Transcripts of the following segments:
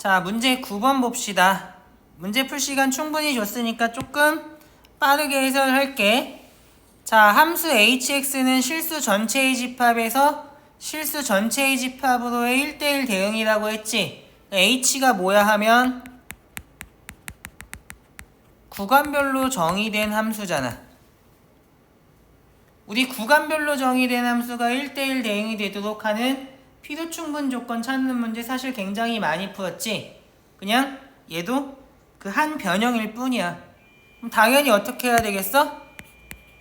자, 문제 9번 봅시다. 문제 풀 시간 충분히 줬으니까 조금 빠르게 해설할게. 자, 함수 hx는 실수 전체의 집합에서 실수 전체의 집합으로의 1대1 대응이라고 했지. h가 뭐야 하면 구간별로 정의된 함수잖아. 우리 구간별로 정의된 함수가 1대1 대응이 되도록 하는 필요 충분 조건 찾는 문제 사실 굉장히 많이 풀었지. 그냥 얘도 그 한 변형일 뿐이야. 그럼 당연히 어떻게 해야 되겠어?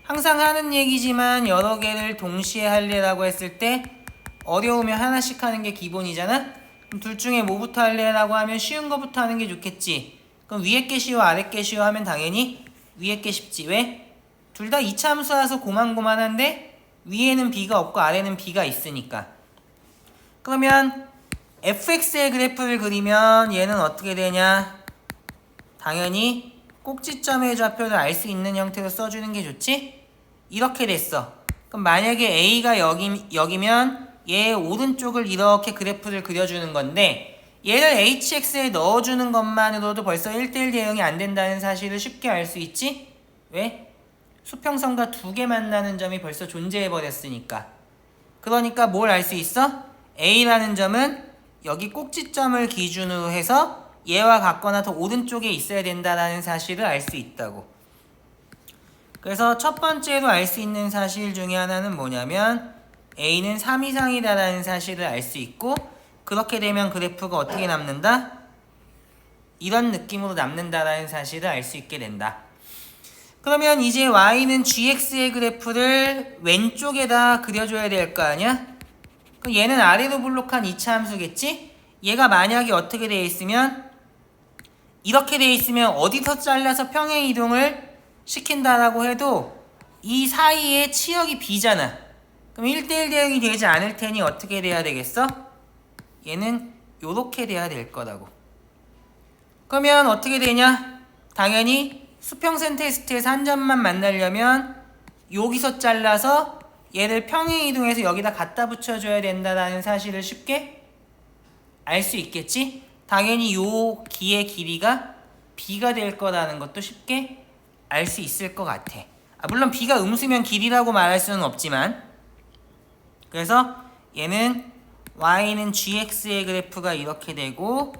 항상 하는 얘기지만 여러 개를 동시에 할래라고 했을 때 어려우면 하나씩 하는 게 기본이잖아? 그럼 둘 중에 뭐부터 할래라고 하면 쉬운 거부터 하는 게 좋겠지. 그럼 위에 게 쉬워 아래 게 쉬워 하면 당연히 위에 게 쉽지. 왜? 둘 다 이차함수라서 고만고만한데 위에는 b가 없고 아래는 b가 있으니까. 그러면 fx의 그래프를 그리면 얘는 어떻게 되냐? 당연히 꼭지점의 좌표를 알 수 있는 형태로 써주는 게 좋지? 이렇게 됐어. 그럼 만약에 a가 여기, 여기면 얘 오른쪽을 이렇게 그래프를 그려주는 건데 얘를 hx에 넣어주는 것만으로도 벌써 1대1 대응이 안 된다는 사실을 쉽게 알 수 있지? 왜? 수평선과 두 개 만나는 점이 벌써 존재해버렸으니까. 그러니까 뭘 알 수 있어? A라는 점은 여기 꼭지점을 기준으로 해서 얘와 같거나 더 오른쪽에 있어야 된다라는 사실을 알 수 있다고. 그래서 첫 번째로 알 수 있는 사실 중에 하나는 뭐냐면 A는 3 이상이다라는 사실을 알 수 있고 그렇게 되면 그래프가 어떻게 남는다? 이런 느낌으로 남는다라는 사실을 알 수 있게 된다. 그러면 이제 y는 gx의 그래프를 왼쪽에다 그려줘야 될 거 아니야? 그럼 얘는 아래로 블록한 2차 함수겠지? 얘가 만약에 어떻게 되어 있으면 이렇게 되어 있으면 어디서 잘라서 평행 이동을 시킨다라고 해도 이 사이에 치역이 b잖아. 그럼 1대1 대응이 되지 않을 테니 어떻게 돼야 되겠어? 얘는 요렇게 돼야 될 거라고. 그러면 어떻게 되냐? 당연히 수평선 테스트에서 한 점만 만나려면 여기서 잘라서 얘를 평행 이동해서 여기다 갖다 붙여줘야 된다라는 사실을 쉽게 알 수 있겠지? 당연히 요 기의 길이가 b가 될 거라는 것도 쉽게 알 수 있을 것 같아. 아, 물론 b가 음수면 길이라고 말할 수는 없지만 그래서 얘는 y는 gx의 그래프가 이렇게 되고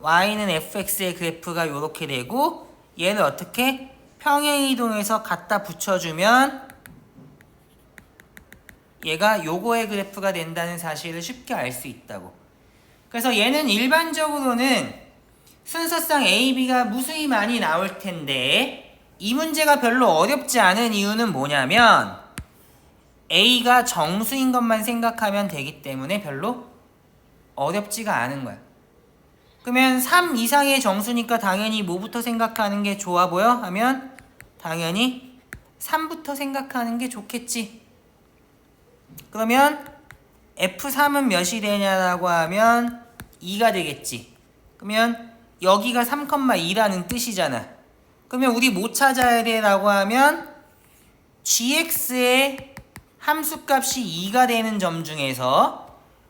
y는 fx의 그래프가 이렇게 되고 얘를 어떻게 평행 이동해서 갖다 붙여주면 얘가 요거의 그래프가 된다는 사실을 쉽게 알 수 있다고. 그래서 얘는 일반적으로는 순서상 A, B가 무수히 많이 나올 텐데 이 문제가 별로 어렵지 않은 이유는 뭐냐면 A가 정수인 것만 생각하면 되기 때문에 별로 어렵지가 않은 거야. 그러면 3 이상의 정수니까 당연히 뭐부터 생각하는 게 좋아 보여? 하면 당연히 3부터 생각하는 게 좋겠지. 그러면 F3은 몇이 되냐라고 하면 2가 되겠지. 그러면 여기가 3,2라는 뜻이잖아. 그러면 우리 뭐 찾아야 돼라고 하면 gx의 함수값이 2가 되는 점 중에서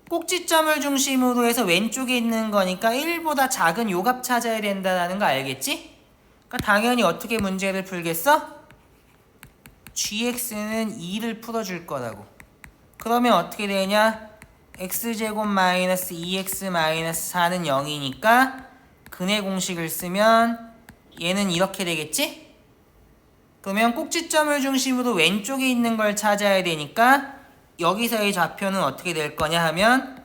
꼭지점을 중심으로 해서 왼쪽에 있는 거니까 1보다 작은 요 값 찾아야 된다는 거 알겠지? 그러니까 당연히 어떻게 문제를 풀겠어? gx는 2를 풀어줄 거라고. 그러면 어떻게 되냐? x제곱 마이너스 2x 마이너스 4는 0이니까 근의 공식을 쓰면 얘는 이렇게 되겠지? 그러면 꼭지점을 중심으로 왼쪽에 있는 걸 찾아야 되니까 여기서의 좌표는 어떻게 될 거냐 하면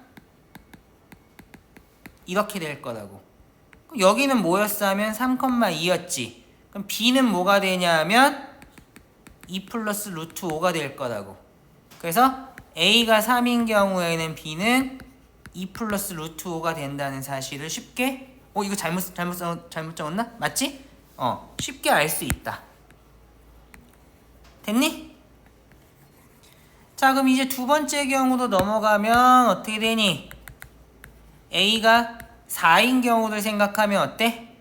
이렇게 될 거라고. 여기는 뭐였어 하면 3,2였지. 그럼 b는 뭐가 되냐 하면 2 플러스 루트 5가 될 거라고. 그래서 a가 3인 경우에는 b는 2 플러스 루트 5가 된다는 사실을 쉽게 어 이거 잘못 잘못 써 잘못 적었나? 맞지? 어 쉽게 알 수 있다. 됐니? 자 그럼 이제 두 번째 경우로 넘어가면 어떻게 되니? a가 4인 경우를 생각하면 어때?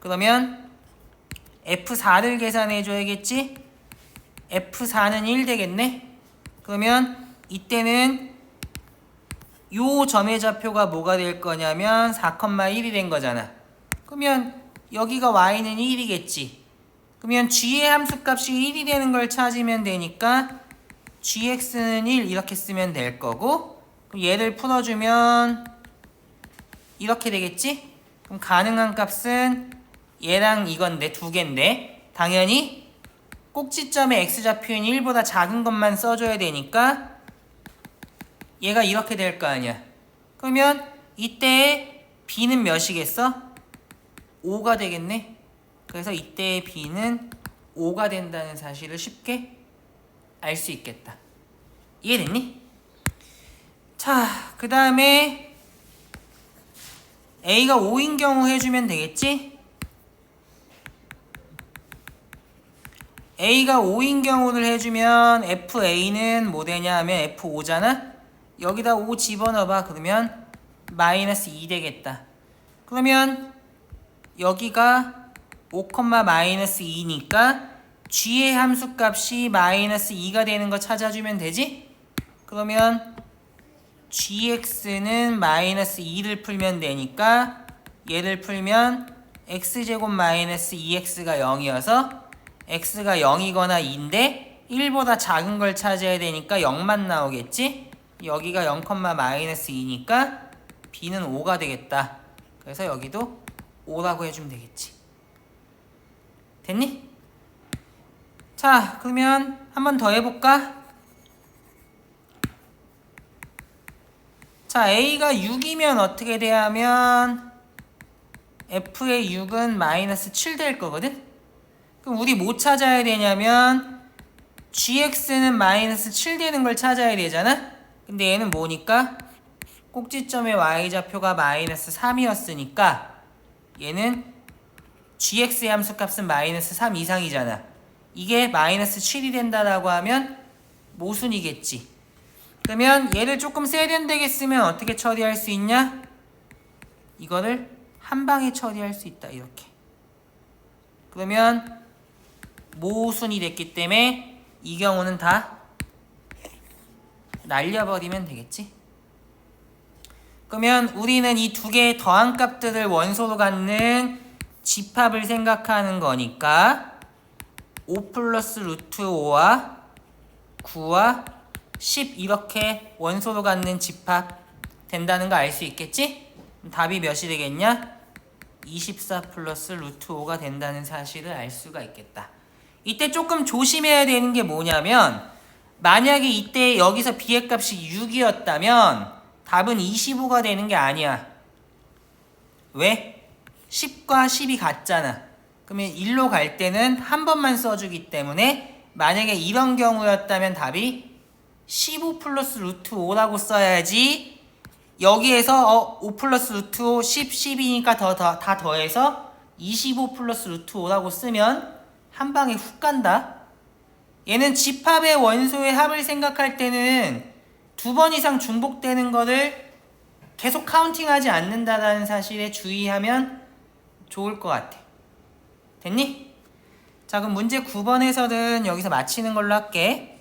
그러면 f4를 계산해 줘야겠지? f4는 1 되겠네? 그러면 이때는 요 점의 좌표가 뭐가 될 거냐면 4,1이 된 거잖아. 그러면 여기가 y는 1이겠지. 그러면 g의 함수값이 1이 되는 걸 찾으면 되니까 gx는 1 이렇게 쓰면 될 거고 그럼 얘를 풀어주면 이렇게 되겠지? 그럼 가능한 값은 얘랑 이건데 두 개인데 당연히 꼭지점의 x좌표인 1보다 작은 것만 써줘야 되니까 얘가 이렇게 될 거 아니야. 그러면 이때 b는 몇이겠어? 5가 되겠네. 그래서 이때의 b는 5가 된다는 사실을 쉽게 알 수 있겠다. 이해됐니? 자, 그 다음에 a가 5인 경우 해주면 되겠지? A가 5인 경우를 해주면 fa는 뭐 되냐 하면 f5잖아? 여기다 5 집어넣어봐. 그러면 마이너스 2 되겠다. 그러면 여기가 5, 마이너스 2니까 g의 함수값이 마이너스 2가 되는 거 찾아주면 되지? 그러면 gx는 마이너스 2를 풀면 되니까 얘를 풀면 x제곱 마이너스 2x가 0이어서 x가 0이거나 2인데 1보다 작은 걸 찾아야 되니까 0만 나오겠지? 여기가 0, 마이너스 2니까 b는 5가 되겠다. 그래서 여기도 5라고 해주면 되겠지. 됐니? 자, 그러면 한 번 더 해볼까? 자, a가 6이면 어떻게 돼야 하면 f의 6은 마이너스 7 될 거거든? 그럼 우리 뭐 찾아야 되냐면 gx는 마이너스 7 되는 걸 찾아야 되잖아? 근데 얘는 뭐니까? 꼭지점의 y좌표가 마이너스 3이었으니까 얘는 gx의 함수값은 마이너스 3 이상이잖아. 이게 마이너스 7이 된다라고 하면 모순이겠지. 그러면 얘를 조금 세련되게 쓰면 어떻게 처리할 수 있냐? 이거를 한 방에 처리할 수 있다. 이렇게. 그러면 모순이 됐기 때문에 이 경우는 다 날려버리면 되겠지. 그러면 우리는 이 두 개의 더한 값들을 원소로 갖는 집합을 생각하는 거니까 5 플러스 루트 5와 9와 10 이렇게 원소로 갖는 집합 된다는 거 알 수 있겠지? 답이 몇이 되겠냐? 24 플러스 루트 5가 된다는 사실을 알 수가 있겠다. 이때 조금 조심해야 되는 게 뭐냐면 만약에 이때 여기서 b의 값이 6이었다면 답은 25가 되는 게 아니야. 왜? 10과 10이 같잖아. 그러면 1로 갈 때는 한 번만 써주기 때문에 만약에 이런 경우였다면 답이 15 플러스 루트 5라고 써야지 여기에서 어, 5 플러스 루트 5, 10, 10이니까 더, 더, 다 더해서 25 플러스 루트 5라고 쓰면 한 방에 훅 간다. 얘는 집합의 원소의 합을 생각할 때는 두 번 이상 중복되는 거를 계속 카운팅하지 않는다라는 사실에 주의하면 좋을 것 같아. 됐니? 자, 그럼 문제 9번에서는 여기서 마치는 걸로 할게.